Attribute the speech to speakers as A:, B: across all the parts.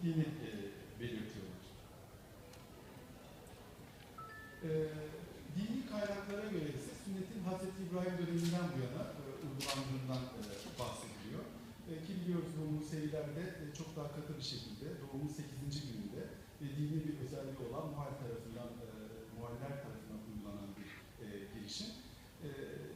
A: gittiğini e, belirtiyorlar. E, dini kaynaklara göre ise sünnetin Hz. İbrahim döneminden bu yana e, uygulandığından e, bahsediliyor. E, ki biliyoruz bu Musevilerde e, çok daha katı bir şekilde doğumun 8. gününde e, dini bir özelliği olan muhal tarafından, e, muhaller tarafından uygulanan bir e, girişim. E,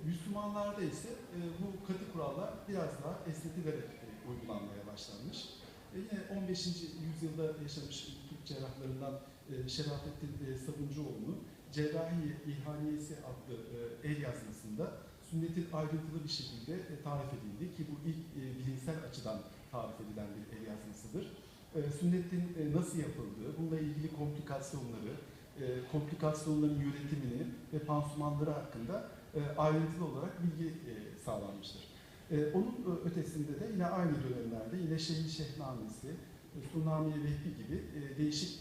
A: Müslümanlarda ise e, bu katı kurallar biraz daha esnetilerek e, uygulanmaya başlanmış. Yine 15. yüzyılda yaşamış Türk cerrahlarından e, Şerafettin e, Sabuncuoğlu'nun Cerrahi İlhaniyesi adlı e, el yazmasında sünnetin ayrıntılı bir şekilde tarif edildi ki bu ilk bilimsel açıdan tarif edilen bir el yazmasıdır. Sünnetin nasıl yapıldığı, bununla ilgili komplikasyonları, komplikasyonların yönetimini ve pansumanları hakkında ayrıntılı olarak bilgi sağlanmıştır. E, onun ötesinde de yine aynı dönemlerde yine Şehir Şehnamesi, e, Sulnami Vehbi gibi e, değişik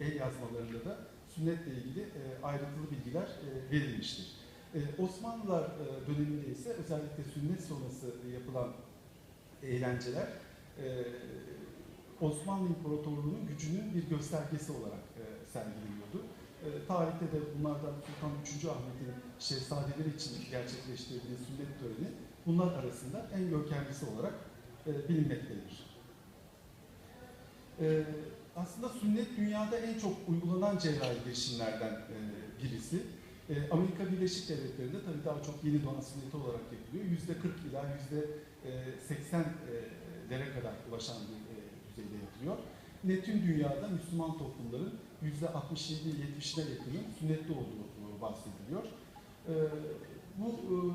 A: el yazmalarında da sünnetle ilgili ayrıntılı bilgiler verilmiştir. Osmanlılar döneminde ise özellikle sünnet sonrası yapılan eğlenceler Osmanlı İmparatorluğu'nun gücünün bir göstergesi olarak sergileniyordu. Tarihte de bunlardan Sultan 3. Ahmet'in şehzadeleri için gerçekleştirdiği sünnet töreni bunlar arasında en görkemlisi olarak e, bilinmektedir. E, aslında sünnet dünyada en çok uygulanan cerrahi girişimlerden e, birisi. E, Amerika Birleşik Devletleri'nde tabii daha çok yeni doğan sünneti olarak yapılıyor. Yüzde 40 ila yüzde 80'lere kadar ulaşan bir e, düzeyde yapılıyor. Yine tüm dünyada Müslüman toplumların yüzde 67-70'ine yakının sünnetli olduğu e, bahsediliyor. E, bu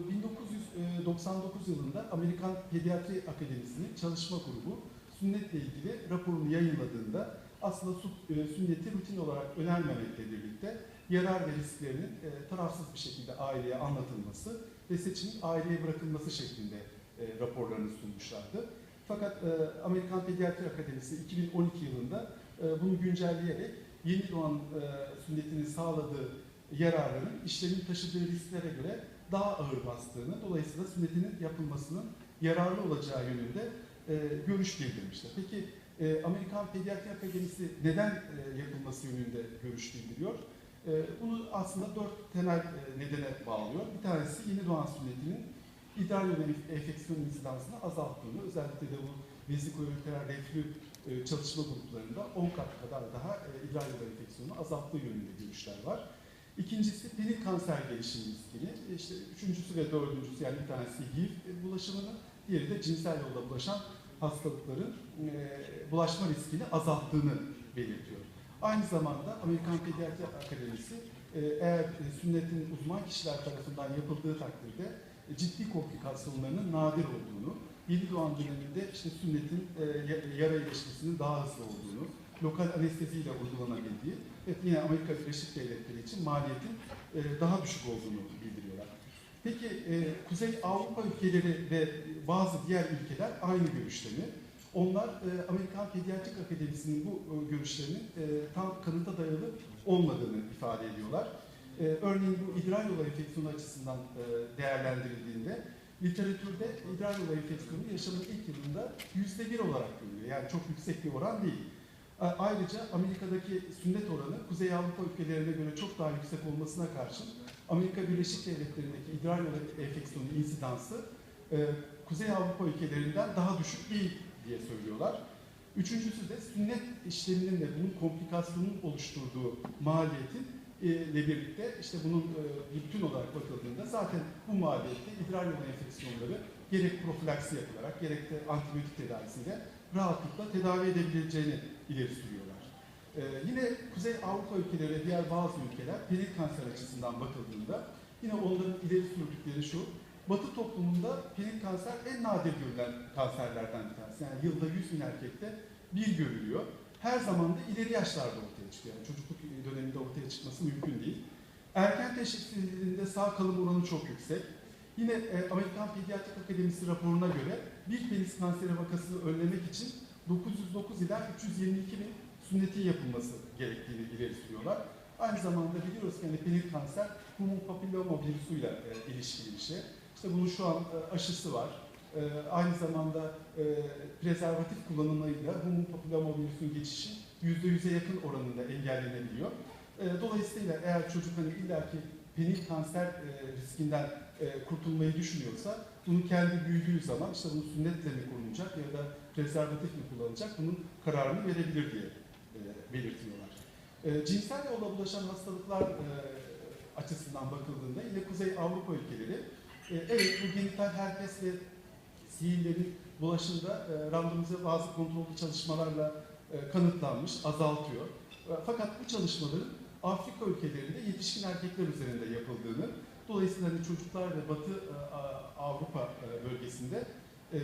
A: e, 1999 yılında Amerikan Pediatri Akademisi'nin çalışma grubu sünnetle ilgili raporunu yayınladığında aslında e, sünneti rutin olarak önermemekle birlikte yarar ve risklerinin e, tarafsız bir şekilde aileye anlatılması ve seçimin aileye bırakılması şeklinde e, raporlarını sunmuşlardı. Fakat e, Amerikan Pediatri Akademisi 2012 yılında e, bunu güncelleyerek yeni doğan e, sünnetinin sağladığı yararların işlemin taşıdığı risklere göre daha ağır bastığını, dolayısıyla sünnetinin yapılmasının yararlı olacağı yönünde e, görüş bildirmişler. Peki e, Amerikan Pediatri Akademisi neden e, yapılması yönünde görüş bildiriyor? E, bunu aslında dört temel e, nedene bağlıyor. Bir tanesi yeni doğan sünnetinin idrar yolu enfeksiyon insidansını azalttığını, özellikle de bu vezikoloteral reflü e, çalışma gruplarında 10 kat kadar daha e, idrar yolu enfeksiyonu azalttığı yönünde görüşler var. İkincisi penik kanser gelişim riskini, e, işte üçüncüsü ve dördüncüsü yani bir tanesi HIV bulaşımını, diğeri de cinsel yolda bulaşan hastalıkların e, bulaşma riskini azalttığını belirtiyor. Aynı zamanda Amerikan Pediatri Akademisi e, eğer e, sünnetin uzman kişiler tarafından yapıldığı takdirde e, ciddi komplikasyonlarının nadir olduğunu, yeni doğan döneminde işte sünnetin e, ya- yara iyileşmesinin daha hızlı olduğunu, lokal anesteziyle uygulanabildiği yine Amerika Birleşik Devletleri için maliyetin e, daha düşük olduğunu bildiriyorlar. Peki e, Kuzey Avrupa ülkeleri ve bazı diğer ülkeler aynı görüşte mi? Onlar e, Amerikan Pediatrik Akademisi'nin bu e, görüşlerinin e, tam kanıta dayalı olmadığını ifade ediyorlar. Örneğin bu idrar yolu enfeksiyonu açısından değerlendirildiğinde literatürde idrar yolu enfeksiyonu yaşamın ilk yılında yüzde bir olarak görülüyor. Yani çok yüksek bir oran değil. Ayrıca Amerika'daki sünnet oranı Kuzey Avrupa ülkelerine göre çok daha yüksek olmasına karşın Amerika Birleşik Devletleri'ndeki idrar yolu enfeksiyonu insidansı e, Kuzey Avrupa ülkelerinden daha düşük değil diye söylüyorlar. Üçüncüsü de sünnet işleminin de bunun komplikasyonun oluşturduğu maliyetin e, ile birlikte işte bunun e, bütün olarak bakıldığında zaten bu maliyette idrar yolu enfeksiyonları gerek profilaksi yapılarak gerek de antibiyotik tedavisiyle rahatlıkla tedavi edebileceğini ileri sürüyorlar. Ee, yine Kuzey Avrupa ülkeleri ve diğer bazı ülkeler penik kanser açısından bakıldığında yine onların ileri sürdükleri şu, Batı toplumunda penik kanser en nadir görülen kanserlerden bir tanesi. Yani yılda 100 bin erkekte bir görülüyor. Her zaman da ileri yaşlarda ortaya çıkıyor. Yani çocukluk döneminde ortaya çıkması mümkün değil. Erken teşhis edildiğinde sağ kalım oranı çok yüksek. Yine e, Amerikan Pediatrik Akademisi raporuna göre bir penis kanseri vakasını önlemek için 909 ila 322 bin sünnetin yapılması gerektiğini ileri sürüyorlar. Aynı zamanda biliyoruz ki hani penis kanser human papilloma virüsüyle e, ilişkili bir şey. İşte bunun şu an e, aşısı var. e, aynı zamanda e, prezervatif kullanımıyla human papillomavirüsün geçişi %100'e yakın oranında engellenebiliyor. E, dolayısıyla eğer çocuk hani illaki penis kanser e, riskinden e, kurtulmayı düşünüyorsa bunu kendi büyüdüğü zaman işte bunun sünnetle mi korunacak ya da prezervatif mi kullanacak bunun kararını verebilir diye e, belirtiyorlar. E, cinsel yolla bulaşan hastalıklar e, açısından bakıldığında yine Kuzey Avrupa ülkeleri e, evet bu genital herpes ve sihirlerin bulaşında e, randomize bazı kontrollü çalışmalarla e, kanıtlanmış, azaltıyor. E, fakat bu çalışmaların Afrika ülkelerinde yetişkin erkekler üzerinde yapıldığını, dolayısıyla hani çocuklar ve Batı e, Avrupa e, bölgesinde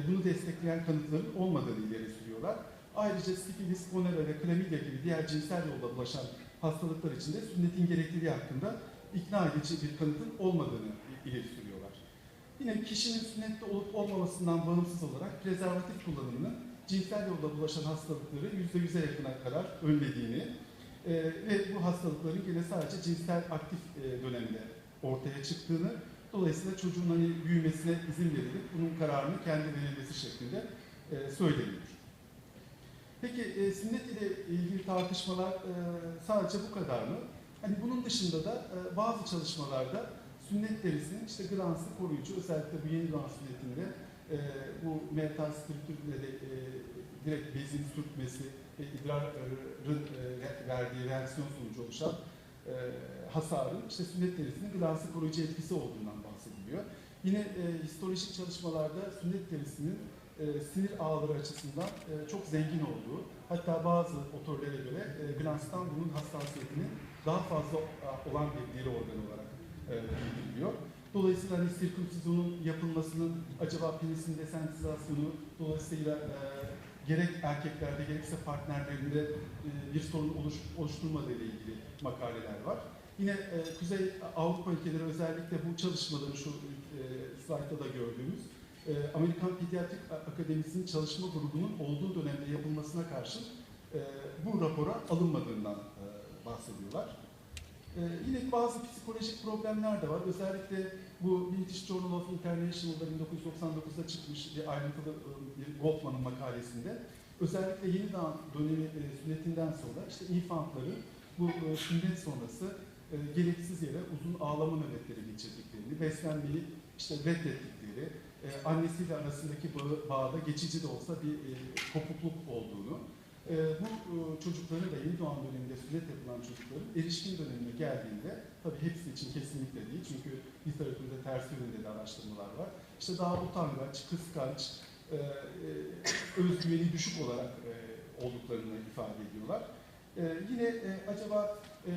A: bunu destekleyen kanıtların olmadığını ileri sürüyorlar. Ayrıca sifilis, gonora ve klamidya gibi diğer cinsel yolda bulaşan hastalıklar için de sünnetin gerekliliği hakkında ikna edici bir kanıtın olmadığını ileri sürüyorlar. Yine kişinin sünnette olup olmamasından bağımsız olarak prezervatif kullanımının cinsel yolda bulaşan hastalıkları %100'e yakına kadar önlediğini e, ve bu hastalıkların yine sadece cinsel aktif e, dönemde ortaya çıktığını, dolayısıyla çocuğun hani büyümesine izin verilip bunun kararını kendi verilmesi şeklinde e, söyleniyor. Peki e, sünnet ile ilgili tartışmalar e, sadece bu kadar mı? Hani bunun dışında da e, bazı çalışmalarda sünnet derisinin işte glansı koruyucu, özellikle bu yeni glan sünnetinde e, bu metal spiritürle de e, direkt bezin sürtmesi ve idrarın e, verdiği reaksiyon sonucu oluşan e, hasarın işte sünnet derisinin glansı koruyucu etkisi olduğundan bahsediliyor. Yine e, histolojik çalışmalarda sünnet derisinin e, sinir ağları açısından e, çok zengin olduğu, hatta bazı otorlere göre e, glanstan bunun hassasiyetinin daha fazla olan bir deri organı olarak e, bildiriliyor. Dolayısıyla hani sirkümsizyonun yapılmasının acaba penisin desensitizasyonu dolayısıyla e, gerek erkeklerde gerekse partnerlerinde e, bir sorun oluş, oluşturmadığı ile ilgili makaleler var. Yine e, Kuzey Avrupa ülkeleri özellikle bu çalışmaları şu e, da gördüğümüz e, Amerikan Pediatrik Akademisi'nin çalışma grubunun olduğu dönemde yapılmasına karşın bu rapora alınmadığından bahsediyorlar. E, yine bazı psikolojik problemler de var. Özellikle bu British Journal of International'da 1999'da çıkmış bir ayrıntılı e, bir Goldman'ın makalesinde özellikle yeni doğan dönemi e, sünnetinden sonra işte infantların bu e, sünnet sonrası e, gereksiz yere uzun ağlama nöbetleri geçirdiklerini, beslenmeyi işte reddettikleri, e, annesiyle arasındaki bağı, bağda geçici de olsa bir e, kopukluk olduğunu, e, bu çocukların da yeni doğan döneminde sünnet yapılan çocukların erişkin dönemine geldiğinde, tabii hepsi için kesinlikle değil çünkü literatürde ters yönünde de araştırmalar var. İşte daha utangaç, kıskanç, e, e, özgüveni düşük olarak e, olduklarını ifade ediyorlar. E, yine e, acaba e,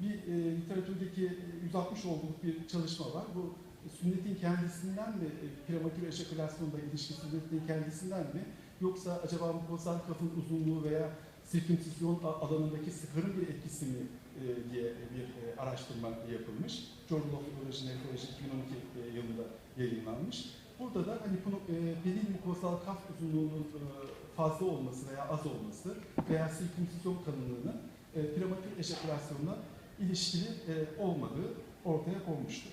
A: bir e, literatürdeki 160 olduğu bir çalışma var. Bu sünnetin kendisinden mi, e, prematür ejakülasyonda ilişki sünnetin kendisinden mi, yoksa acaba mukozal kafın uzunluğu veya sirkümsisyon alanındaki sıkarın bir etkisi mi e, diye bir e, araştırma yapılmış. Journal of Urology and Ecology 2012 e, yılında yayınlanmış. Burada da hani bunu e, pelin mukozal kaf uzunluğunun e, fazla olması veya az olması veya sirkümsisyon kalınlığının e, prematür ejakülasyonla ilişkili e, olmadığı ortaya konmuştur.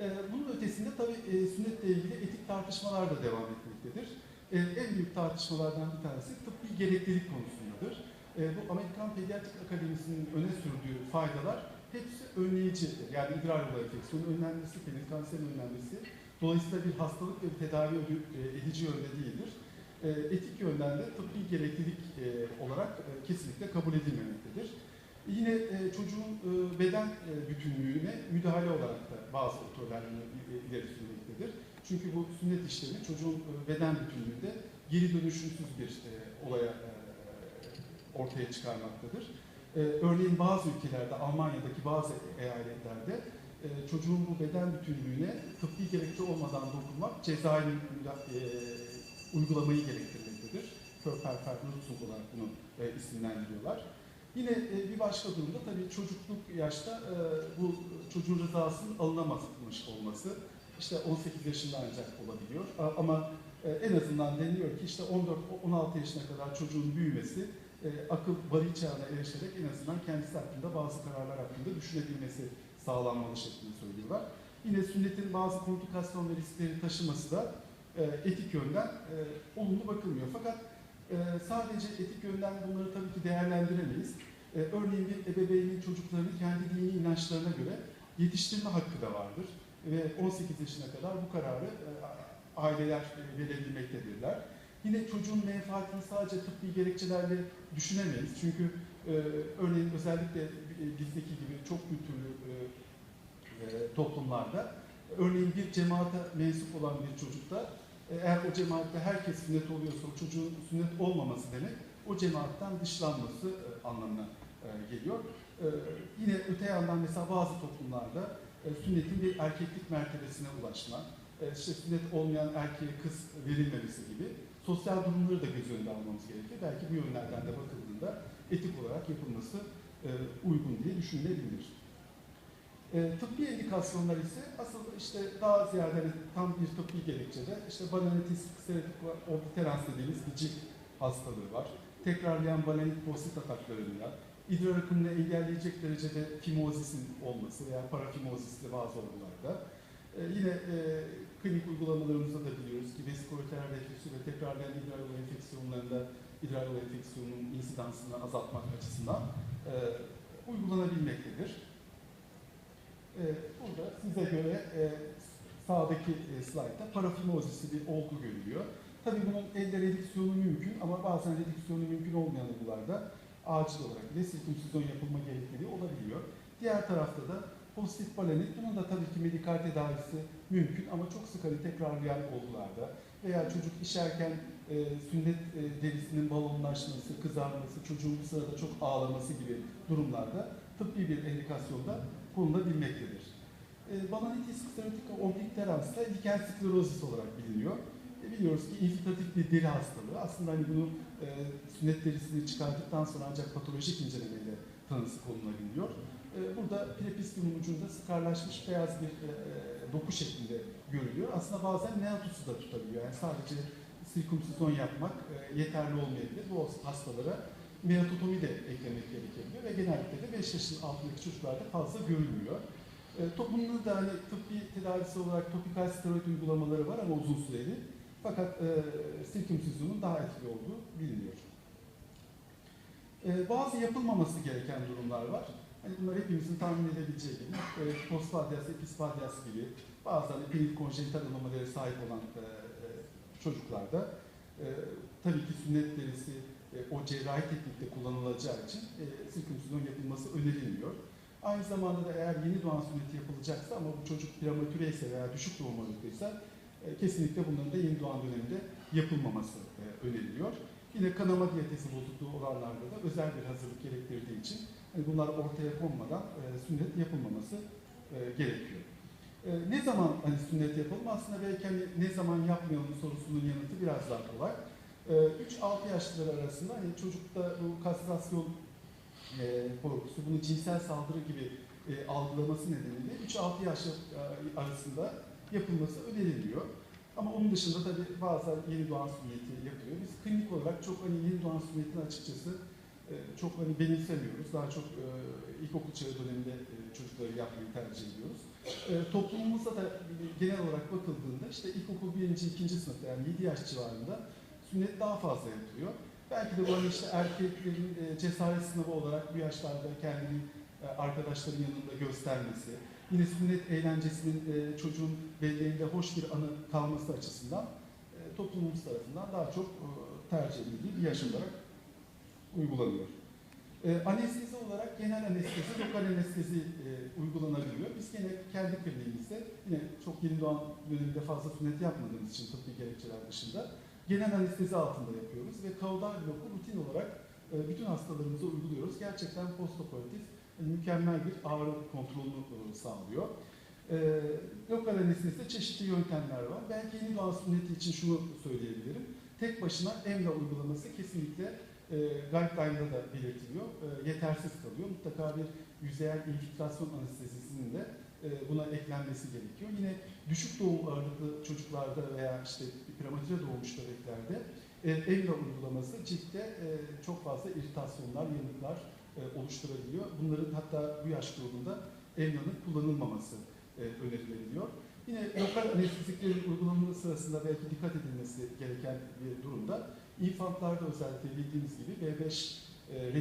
A: E, bunun ötesinde tabii e, sünnetle ilgili etik tartışmalar da devam etmektedir. E, en büyük tartışmalardan bir tanesi tıbbi gereklilik konusundadır. E, bu Amerikan Pediatrik Akademisi'nin öne sürdüğü faydalar hepsi önleyicidir. Yani idrar yolu enfeksiyonu önlenmesi, penis kanserin önlenmesi, dolayısıyla bir hastalık ve bir tedavi e, edici yönde değildir. Etik yönden de tıbbi gereklilik e, olarak kesinlikle kabul edilmemektedir. Yine e, çocuğun e, beden e, bütünlüğüne müdahale olarak da bazı otorlar bunu i- ileri sürmektedir. Çünkü bu sünnet işlemi çocuğun beden bütünlüğünde geri dönüşümsüz bir olaya ortaya çıkarmaktadır. Örneğin bazı ülkelerde, Almanya'daki bazı eyaletlerde çocuğun bu beden bütünlüğüne tıbbi gerekçe olmadan dokunmak cezai uygulamayı gerektirmektedir. Körperfernutzung olarak bunu isimlendiriyorlar. Yine e, bir başka durumda tabii çocukluk yaşta e, bu çocuğun rızasının alınamamış olması işte 18 yaşında ancak olabiliyor. Ama e, en azından deniliyor ki işte 14-16 yaşına kadar çocuğun büyümesi e, akıl bari çağına erişerek en azından kendisi hakkında bazı kararlar hakkında düşünebilmesi sağlanmalı şeklinde söylüyorlar. Yine sünnetin bazı komplikasyon ve riskleri taşıması da etik yönden olumlu bakılmıyor. Fakat sadece etik yönden bunları tabii ki değerlendiremeyiz. E, örneğin bir ebeveynin çocuklarını kendi dini inançlarına göre yetiştirme hakkı da vardır. Ve 18 yaşına kadar bu kararı e, aileler verebilmektedirler. Yine çocuğun menfaatini sadece tıbbi gerekçelerle düşünemeyiz. Çünkü e, örneğin özellikle e, bizdeki gibi çok kültürlü toplumlarda örneğin bir cemaate mensup olan bir çocukta eğer o cemaatte herkes sünnet oluyorsa o çocuğun sünnet olmaması demek o cemaatten dışlanması e, anlamına e, geliyor. E, yine öte yandan mesela bazı toplumlarda e, sünnetin bir erkeklik mertebesine ulaşma, e, işte sünnet olmayan erkeğe kız verilmemesi gibi sosyal durumları da göz önünde almamız gerekiyor. Belki bu yönlerden de bakıldığında etik olarak yapılması e, uygun diye düşünülebilir. E, tıbbi indikasyonlar ise asıl işte daha ziyade tam bir tıbbi gerekçede işte balanitis kseratik obliterans dediğimiz bir cilt hastalığı var. Tekrarlayan balanik prostat ataklarında, idrar akımını engelleyecek derecede fimozisin olması veya parafimozisli bazı olgularda. E, yine e, klinik uygulamalarımızda da biliyoruz ki vesikolatera reflüksü ve tekrarlayan idrar yolu enfeksiyonlarında idrar yolu enfeksiyonunun insidansını azaltmak açısından e, uygulanabilmektedir. E, burada size göre e, sağdaki e, slaytta parafimozisi bir olgu görülüyor. Tabii bunun elde redüksiyonu mümkün ama bazen redüksiyonu mümkün olmayan olgularda acil olarak bile sirkümsizyon yapılma gerekliliği olabiliyor. Diğer tarafta da pozitif balenit, bunun da tabii ki medikal tedavisi mümkün ama çok sık hani tekrarlayan olgularda veya çocuk işerken e, sünnet e, derisinin balonlaşması, kızarması, çocuğun bu sırada çok ağlaması gibi durumlarda tıbbi bir endikasyonda konulabilmektedir. E, Balanitis sklerotik obliterans da liken sklerozis olarak biliniyor. E, biliyoruz ki infiltratif bir deri hastalığı. Aslında hani bunu e, sünnet derisini çıkardıktan sonra ancak patolojik incelemeyle tanısı konulabiliyor. E, burada prepistilin ucunda sıkarlaşmış beyaz bir e, doku şeklinde görülüyor. Aslında bazen neatusu da tutabiliyor. Yani sadece sirkumsizon yapmak e, yeterli olmayabilir. Bu hastalara meatotomi de eklemek de 5 yaşın altındaki çocuklarda fazla görülmüyor. E, toplumda da hani tıbbi tedavisi olarak topikal steroid uygulamaları var ama uzun süreli. Fakat e, sirkümsizyonun daha etkili olduğu biliniyor. E, bazı yapılmaması gereken durumlar var. Hani bunlar hepimizin tahmin edebileceği gibi, e, postpadyas, epispadyas gibi bazen klinik konjenital anomalilere sahip olan e, e, çocuklarda e, tabii ki sünnet derisi o cerrahi teknikte kullanılacağı için e, sirkümsizyon yapılması önerilmiyor. Aynı zamanda da eğer yeni doğan sünneti yapılacaksa ama bu çocuk prematüre ise veya düşük doğum oranıysa e, kesinlikle bunların da yeni doğan döneminde yapılmaması e, öneriliyor. Yine kanama diyetesi bozukluğu olanlarda da özel bir hazırlık gerektirdiği için hani bunlar ortaya konmadan e, sünnet yapılmaması e, gerekiyor. E, ne zaman hani sünnet yapalım? Aslında belki hani ne zaman yapmayalım sorusunun yanıtı biraz daha kolay. E, 3-6 yaşlılar arasında hani çocukta bu kastrasyon e, korkusu, bunu cinsel saldırı gibi e, algılaması nedeniyle 3-6 yaş e, arasında yapılması öneriliyor. Ama onun dışında tabii bazen yeni doğan sünneti yapılıyor. Biz klinik olarak çok hani yeni doğan sünnetini açıkçası e, çok hani benimsemiyoruz. Daha çok e, ilkokul çağı döneminde e, çocukları yapmayı tercih ediyoruz. E, toplumumuzda da genel olarak bakıldığında işte ilkokul birinci, ikinci sınıfta yani 7 yaş civarında sünnet daha fazla yapılıyor. Belki de bu hani işte erkeklerin e, cesaret sınavı olarak bu yaşlarda kendini e, arkadaşların yanında göstermesi, yine sünnet eğlencesinin e, çocuğun belleğinde hoş bir anı kalması açısından toplumumuz tarafından daha çok tercih edildiği bir yaş olarak uygulanıyor. Anestezi olarak genel anestezi, lokal anestezi uygulanabiliyor. Biz gene kendi kliniğimizde yine çok yeni doğan döneminde fazla sünnet yapmadığımız için tıbbi gerekçeler dışında genel anestezi altında yapıyoruz ve kaudal bloku rutin olarak e, bütün hastalarımıza uyguluyoruz. Gerçekten postoperatif e, mükemmel bir ağrı kontrolünü e, sağlıyor. E, lokal anestezide çeşitli yöntemler var. Belki yeni doğan sünneti için şunu söyleyebilirim. Tek başına emla uygulaması kesinlikle guideline'da da belirtiliyor. Yetersiz kalıyor. Mutlaka bir yüzeyel infiltrasyon anestezisinin de buna eklenmesi gerekiyor. Yine düşük doğum ağırlıklı çocuklarda veya işte prematüre doğmuş bebeklerde e, emla uygulaması ciltte e, çok fazla iritasyonlar, yanıklar e, oluşturabiliyor. Bunların hatta bu yaş grubunda emlanın kullanılmaması e, e, önerilebiliyor. Yine lokal anesteziklerin uygulanması sırasında belki dikkat edilmesi gereken bir durumda infantlarda özellikle bildiğimiz gibi B5 e,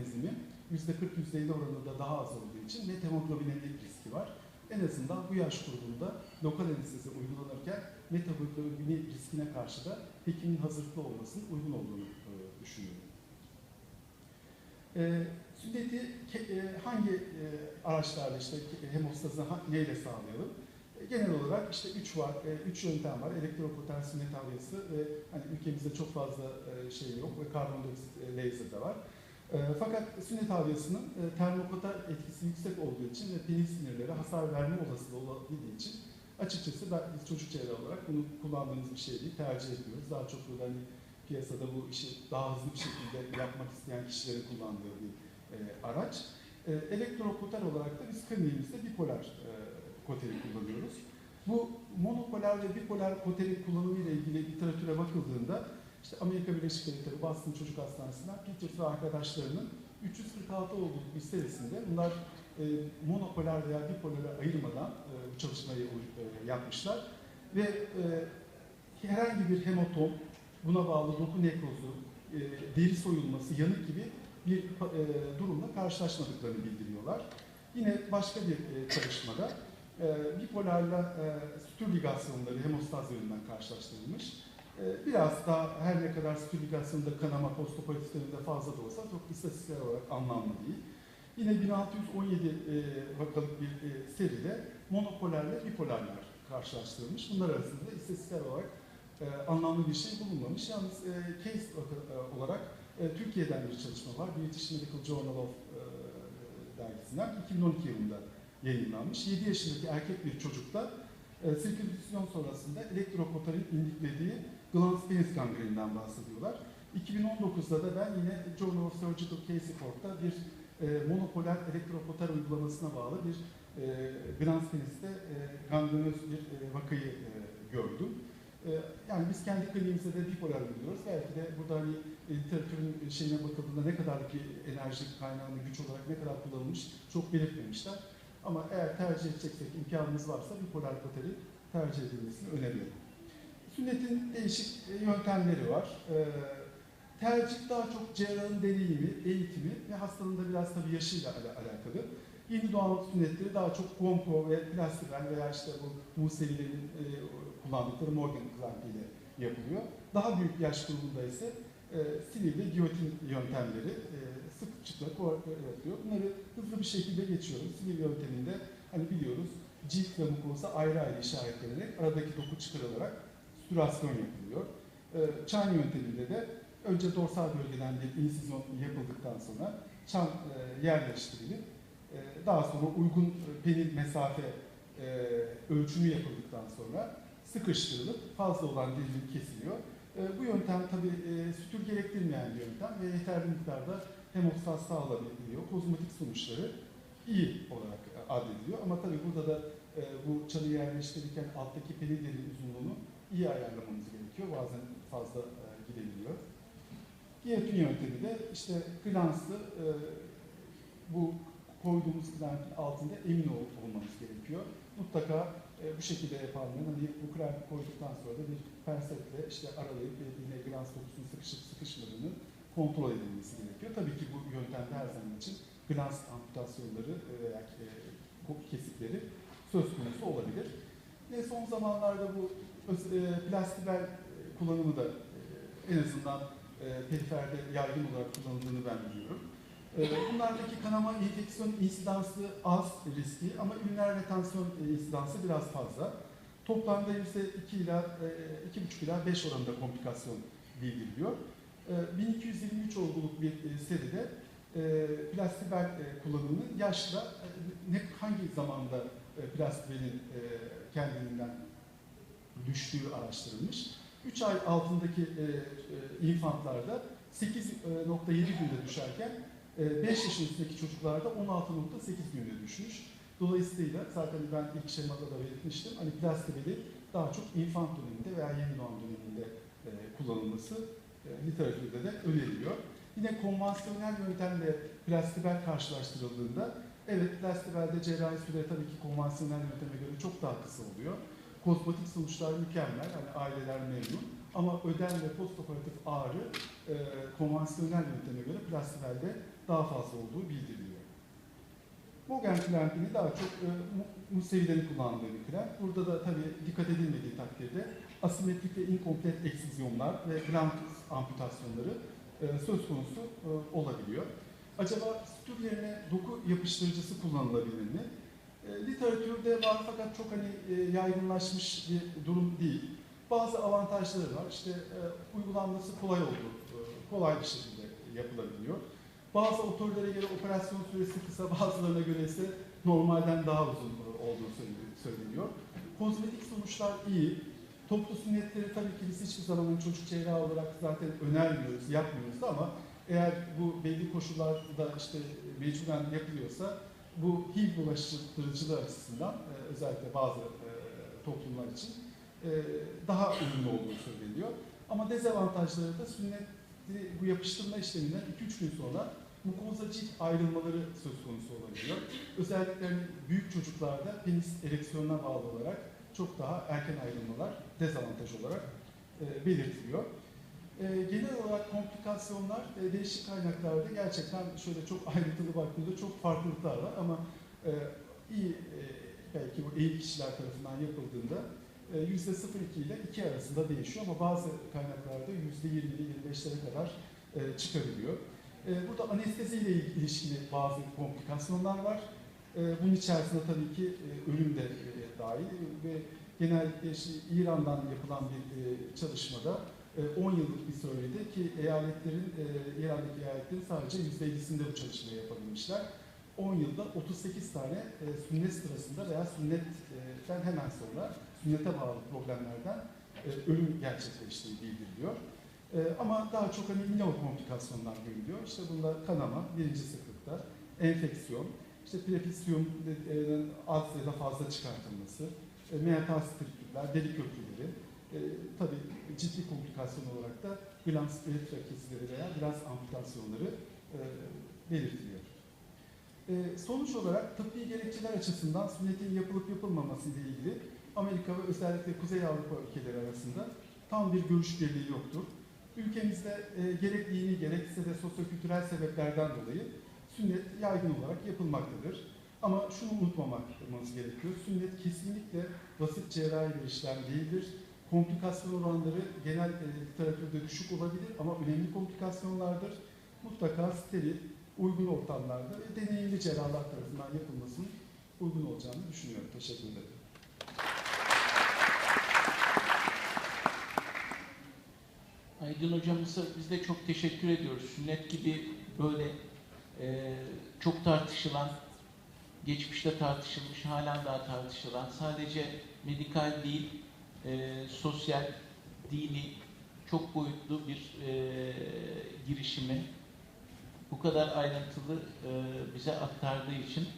A: enzimi %40-%50 oranında daha az olduğu için net hemoglobinemilik riski var. En azından bu yaş grubunda lokal anestezi uygulanırken metaboglobini riskine karşı da hekimin hazırlıklı olmasının uygun olduğunu e, düşünüyorum. E, sünneti ke- e, hangi e, araçlarla işte ke- hemostazı neyle sağlayalım? E, genel olarak işte üç var, e, üç yöntem var. Elektropoter sünnet havyası ve hani ülkemizde çok fazla e, şey yok ve karbondioksit laser de var. Fakat sünnet havyasının e, termokoter etkisi yüksek olduğu için ve penis sinirlere hasar verme olasılığı olabildiği için açıkçası ben, biz çocuk çevre olarak bunu kullandığımız bir şey değil, tercih ediyoruz. Daha çok böyle hani piyasada bu işi daha hızlı bir şekilde yapmak isteyen kişilerin kullandığı bir araç. E, elektropoter olarak da biz kliniğimizde bipolar koteri kullanıyoruz. Bu monopolar ve bipolar koterin kullanımı ile ilgili literatüre bakıldığında işte Amerika Birleşik Devletleri Boston Çocuk Hastanesi'nden Peters ve arkadaşlarının 346 olduğu bir serisinde bunlar e, monopolar veya bipolara ayırmadan e, bu çalışmayı e, yapmışlar ve e, herhangi bir hematom, buna bağlı doku nekrozu, e, deri soyulması, yanık gibi bir e, durumla karşılaşmadıklarını bildiriyorlar. Yine başka bir e, çalışmada e, bipolarla e, sütür ligasyonları hemostaz yönünden karşılaştırılmış. E, biraz daha her ne kadar sütür ligasyonunda kanama postopolitlerinde fazla da olsa çok istatistiksel olarak anlamlı değil. Yine 1617 e, vakalık bir e, seride monopolarla bipolarlar karşılaştırılmış. Bunlar arasında istatistiksel olarak e, anlamlı bir şey bulunmamış. Yalnız e, case e, olarak e, Türkiye'den bir çalışma var. British Medical Journal of e, dergisinden 2012 yılında yayınlanmış. 7 yaşındaki erkek bir çocukta e, sirkülasyon sonrasında elektropotarin indiklediği glans penis gangreninden bahsediyorlar. 2019'da da ben yine Journal of Surgical Case Report'ta bir e, monopolar elektropotar uygulamasına bağlı bir e, glans peniste e, gangrenöz bir e, vakayı e, gördüm. E, yani biz kendi kliniğimizde de bipolar uyguluyoruz. Belki de burada hani e, literatürün şeyine bakıldığında ne kadar ki enerji kaynağını güç olarak ne kadar kullanılmış çok belirtmemişler. Ama eğer tercih edeceksek, imkanımız varsa bipolar poteri tercih edilmesini öneriyorum. Sünnetin değişik e, yöntemleri var. E, tercih daha çok cerrahın deneyimi, eğitimi ve hastanın da biraz tabii yaşıyla ala- alakalı. Yeni doğan sünnetleri daha çok gompo ve plastiben veya işte bu Musevilerin e, kullandıkları Morgan Clamp ile yapılıyor. Daha büyük yaş grubunda ise e, sinirli giyotin yöntemleri e, sık çıkla yapıyor. Bunları hızlı bir şekilde geçiyorum. Sinir yönteminde hani biliyoruz cilt ve mukosa ayrı ayrı işaretlenerek aradaki doku çıkarılarak süturasyon yapılıyor. E, çan yönteminde de önce dorsal bölgeden bir insizyon yapıldıktan sonra çan e, yerleştirilip e, daha sonra uygun e, penil mesafe ölçümü yapıldıktan sonra sıkıştırılıp fazla olan dilim kesiliyor. Bu yöntem tabi e, sütür gerektirmeyen bir yöntem ve yeterli miktarda hemostaz sağlanabiliyor. Kozmetik sonuçları iyi olarak e, addediliyor. Ama tabi burada da e, bu çanı yerleştirirken alttaki penil deri uzunluğunu iyi ayarlamamız gerekiyor. Bazen fazla e, gidebiliyor. Giyotin yöntemi de işte glanslı e, bu koyduğumuz glampin altında emin ol, olmamız gerekiyor. Mutlaka e, bu şekilde yapanların hani bu krampi koyduktan sonra da bir pensetle işte aralayıp birbirine glans dokusunun sıkışıp sıkışmadığını kontrol edilmesi gerekiyor. Tabii ki bu yöntemde her zaman için glans amputasyonları e, veya e, kesikleri söz konusu olabilir. Ve son zamanlarda bu e, plastiber kullanımı da en azından periferde yaygın olarak kullanıldığını ben biliyorum. Bunlardaki kanama enfeksiyon insidansı az riski ama üriner retansiyon e, insidansı biraz fazla. Toplamda ise 2 ila e, 2,5 ila 5 oranında komplikasyon bildiriliyor. E, 1223 olguluk bir e, seride e, plastiber e, kullanımının yaşla ne hangi zamanda plastiberin e, kendiliğinden düştüğü araştırılmış. 3 ay altındaki infantlarda 8.7 günde düşerken 5 yaş üstündeki çocuklarda 16.8 günde düşmüş. Dolayısıyla zaten ben ilk şemada da belirtmiştim. Hani plastibeli daha çok infant döneminde veya yeni doğan döneminde kullanılması e, literatürde de öneriliyor. Yine konvansiyonel yöntemle plastibel karşılaştırıldığında Evet, plastivelde cerrahi süre tabii ki konvansiyonel yönteme göre çok daha kısa oluyor. Kozmetik sonuçlar mükemmel, hani aileler memnun. Ama ödem ve postoperatif ağrı e, konvansiyonel yönteme göre plastivelde daha fazla olduğu bildiriliyor. Mogen klempini daha çok e, mu- Musevilerin kullandığı bir krem. Burada da tabii dikkat edilmediği takdirde asimetrik ve inkomplet eksizyonlar ve gland amputasyonları e, söz konusu e, olabiliyor. Acaba sütür yerine doku yapıştırıcısı kullanılabilir mi? E, literatürde var fakat çok hani yaygınlaşmış bir durum değil. Bazı avantajları var. İşte uygulanması kolay oldu, kolay bir şekilde yapılabiliyor. Bazı otorlara göre operasyon süresi kısa, bazılarına göre ise normalden daha uzun olduğu söyle- söyleniyor. Kozmetik sonuçlar iyi. Toplu sünnetleri tabii ki biz hiçbir zaman hani çocuk cerrahı olarak zaten önermiyoruz, yapmıyoruz ama eğer bu belli koşullarda işte mecburen yapılıyorsa bu HIV bulaştırıcılığı açısından e, özellikle bazı e, toplumlar için e, daha uyumlu olduğu söyleniyor. Ama dezavantajları da sünnet bu yapıştırma işleminden 2-3 gün sonra mukoza cilt ayrılmaları söz konusu olabiliyor. Özellikle hani büyük çocuklarda penis ereksiyonuna bağlı olarak çok daha erken ayrılmalar dezavantaj olarak e, belirtiliyor. E, genel olarak komplikasyonlar e, değişik kaynaklarda gerçekten şöyle çok ayrıntılı baktığımda çok farklılıklar var ama e, iyi e, belki bu eğil kişiler tarafından yapıldığında e, %0,2 ile 2 arasında değişiyor ama bazı kaynaklarda %20'li 25'lere kadar e, çıkabiliyor. E, burada anestezi ile ilişkili bazı komplikasyonlar var. E, bunun içerisinde tabii ki e, ölüm de e, dahil ve genellikle işte İran'dan yapılan bir e, çalışmada e, 10 yıllık bir sürede ki eyaletlerin, e, İran'daki eyaletlerin sadece %50'sinde bu çalışmayı yapabilmişler. 10 yılda 38 tane e, sünnet sırasında veya sünnetten hemen sonra sünnete bağlı problemlerden e, ölüm gerçekleştiği bildiriliyor. E, ama daha çok hani minor komplikasyonlar görülüyor. İşte bunda kanama, birinci sıklıkta, enfeksiyon, işte prefisyonun az ya da fazla çıkartılması, e, meatastrikler, delik köprüleri, e, tabii ciddi komplikasyon olarak da glans elektra veya glans amputasyonları e, belirtiliyor. E, sonuç olarak tıbbi gerekçeler açısından sünnetin yapılıp yapılmaması ile ilgili Amerika ve özellikle Kuzey Avrupa ülkeleri arasında tam bir görüş birliği yoktur. Ülkemizde e, gerek dini gerekse de sosyokültürel sebeplerden dolayı sünnet yaygın olarak yapılmaktadır. Ama şunu unutmamamız gerekiyor. Sünnet kesinlikle basit cerrahi bir işlem değildir. Komplikasyon oranları genel e, literatürde düşük olabilir ama önemli komplikasyonlardır. Mutlaka steril, uygun ortamlarda ve deneyimli cerrahlar tarafından yapılmasının uygun olacağını düşünüyorum. Teşekkür ederim.
B: Aydın hocamıza biz de çok teşekkür ediyoruz. Sünnet gibi böyle e, çok tartışılan, geçmişte tartışılmış, halen daha tartışılan, sadece medikal değil, e, sosyal, dini, çok boyutlu bir e, girişimi bu kadar ayrıntılı e, bize aktardığı için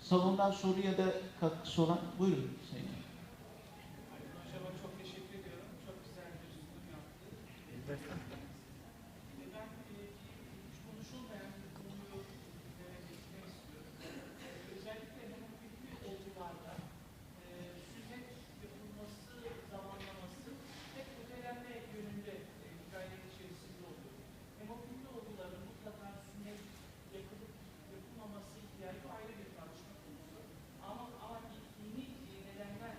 B: salondan soru ya da katkısı olan buyurun Sayın. Hocam.
C: Hocama çok teşekkür ediyorum. Çok güzel bir sunum yaptı. Ve ben e, hiç konuşulmayan bir konuyu üzerine geçmek istiyorum. E, özellikle hemofilli olgularda e, sünnet yapılması, zamanlaması hep ötelenme yönünde e, gayret içerisinde oluyor. Hemofilli olguların mutlaka sünnet yapılıp yapılmaması ihtiyacı ayrı bir tartışma konusu. Ama, ama dini e, nedenler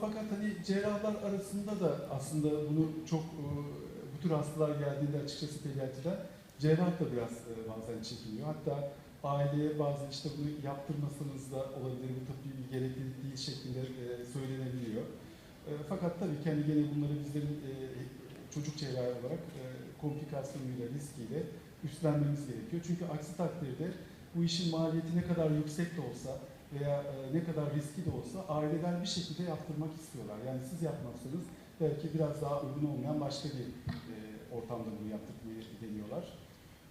A: fakat hani cerrahlar arasında da aslında bunu çok e, bu tür hastalar geldiğinde açıkçası pediatriden cerrah da biraz e, bazen çekiniyor. Hatta aileye bazen işte bunu yaptırmasanız da olabilir, bu tıbbi bir gereklilik değil şeklinde e, söylenebiliyor. Fakat tabii hani gene bunları bizlerin çocuk cerrahi olarak komplikasyonuyla, riskiyle üstlenmemiz gerekiyor. Çünkü aksi takdirde bu işin maliyeti ne kadar yüksek de olsa veya e, ne kadar riskli de olsa aileler bir şekilde yaptırmak istiyorlar. Yani siz yapmazsanız belki biraz daha uygun olmayan başka bir e, ortamda bunu yaptırmayı deniyorlar.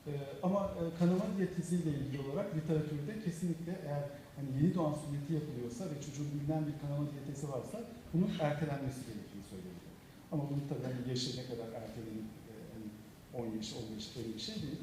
A: E, ama kanama diyetiziyle ilgili olarak literatürde kesinlikle eğer hani yeni doğan sünneti yapılıyorsa ve çocuğun bilinen bir kanama diyetesi varsa bunun ertelenmesi gerektiğini söyleniyor. Ama bunu tabii hani yaşı ne kadar ertelenip hani 10 yaş, 15 yaş öyle bir şey değil.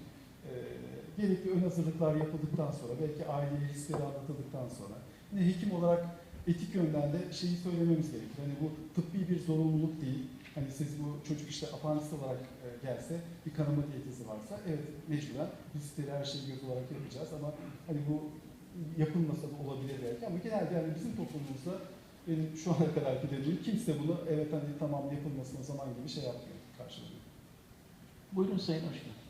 A: Gerekli ön hazırlıklar yapıldıktan sonra, belki aileye riskleri anlatıldıktan sonra, yine hekim olarak etik yönden de şeyi söylememiz gerekir. Hani bu tıbbi bir zorunluluk değil. Hani siz bu çocuk işte apandisit olarak e, gelse, bir kanama diyetesi varsa, evet mecburen riskleri her şeyi göz olarak yapacağız ama hani bu yapılmasa da olabilir belki ama genelde yani bizim toplumumuzda benim şu ana kadarki dediğim kimse bunu evet hani tamam yapılmasın o zaman gibi şey yapmıyor, karşılıyor.
B: Buyurun Sayın Hoşgör.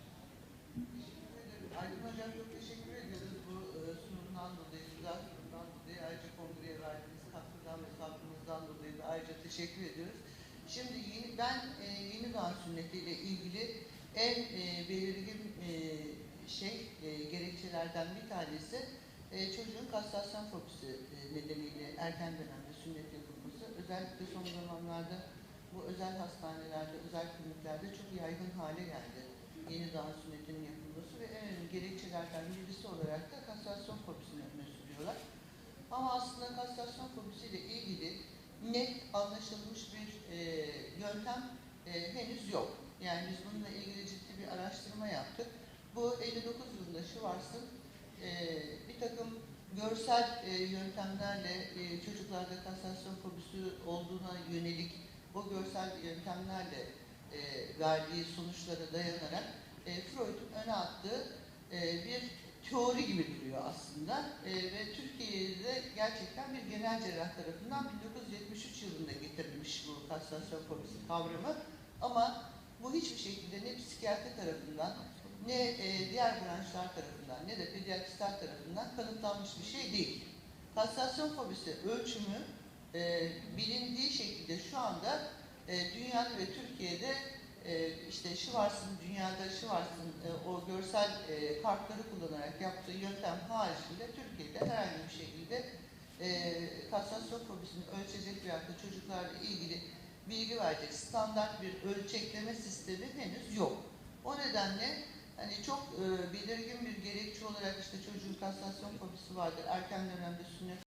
D: Aydın Hocam çok teşekkür ediyoruz bu e, sunumdan dolayı, güzel sunumdan dolayı. Ayrıca kongreye verdiğiniz katkıdan ve sabrınızdan dolayı da ayrıca teşekkür ediyoruz. Şimdi yeni, ben e, yeni doğan sünnetiyle ilgili en e, belirgin e, şey e, gerekçelerden bir tanesi e, çocuğun kastasyon fobisi e, nedeniyle erken dönemde sünnet yapılması. Özellikle son zamanlarda bu özel hastanelerde, özel kliniklerde çok yaygın hale geldi yeni doğan sünnetinin yapılması ve en önemli gerekçelerden birisi olarak da kastrasyon fobisini öne sürüyorlar. Ama aslında kastrasyon fobisiyle ilgili net anlaşılmış bir e, yöntem e, henüz yok. Yani biz bununla ilgili ciddi bir araştırma yaptık. Bu 59 yılında Schwarz'ın e, bir takım görsel e, yöntemlerle e, çocuklarda kastrasyon fobisi olduğuna yönelik o görsel yöntemlerle e, verdiği sonuçlara dayanarak e, Freud'un öne attığı e, bir teori gibi duruyor aslında E, ve Türkiye'de gerçekten bir genel cerrah tarafından 1973 yılında getirilmiş bu kastrasyon fobisi kavramı ama bu hiçbir şekilde ne psikiyatri tarafından ne e, diğer branşlar tarafından ne de pediatristler tarafından kanıtlanmış bir şey değil. Kastrasyon fobisi ölçümü e, bilindiği şekilde şu anda e, dünyada ve Türkiye'de e, işte Schwarz'ın dünyada Schwarz'ın e, o görsel e, kartları kullanarak yaptığı yöntem haricinde Türkiye'de herhangi bir şekilde e, ölçecek veyahut da çocuklarla ilgili bilgi verecek standart bir ölçekleme sistemi henüz yok. O nedenle hani çok e, belirgin bir gerekçe olarak işte çocuğun kastrasyon vardır, erken dönemde sünnet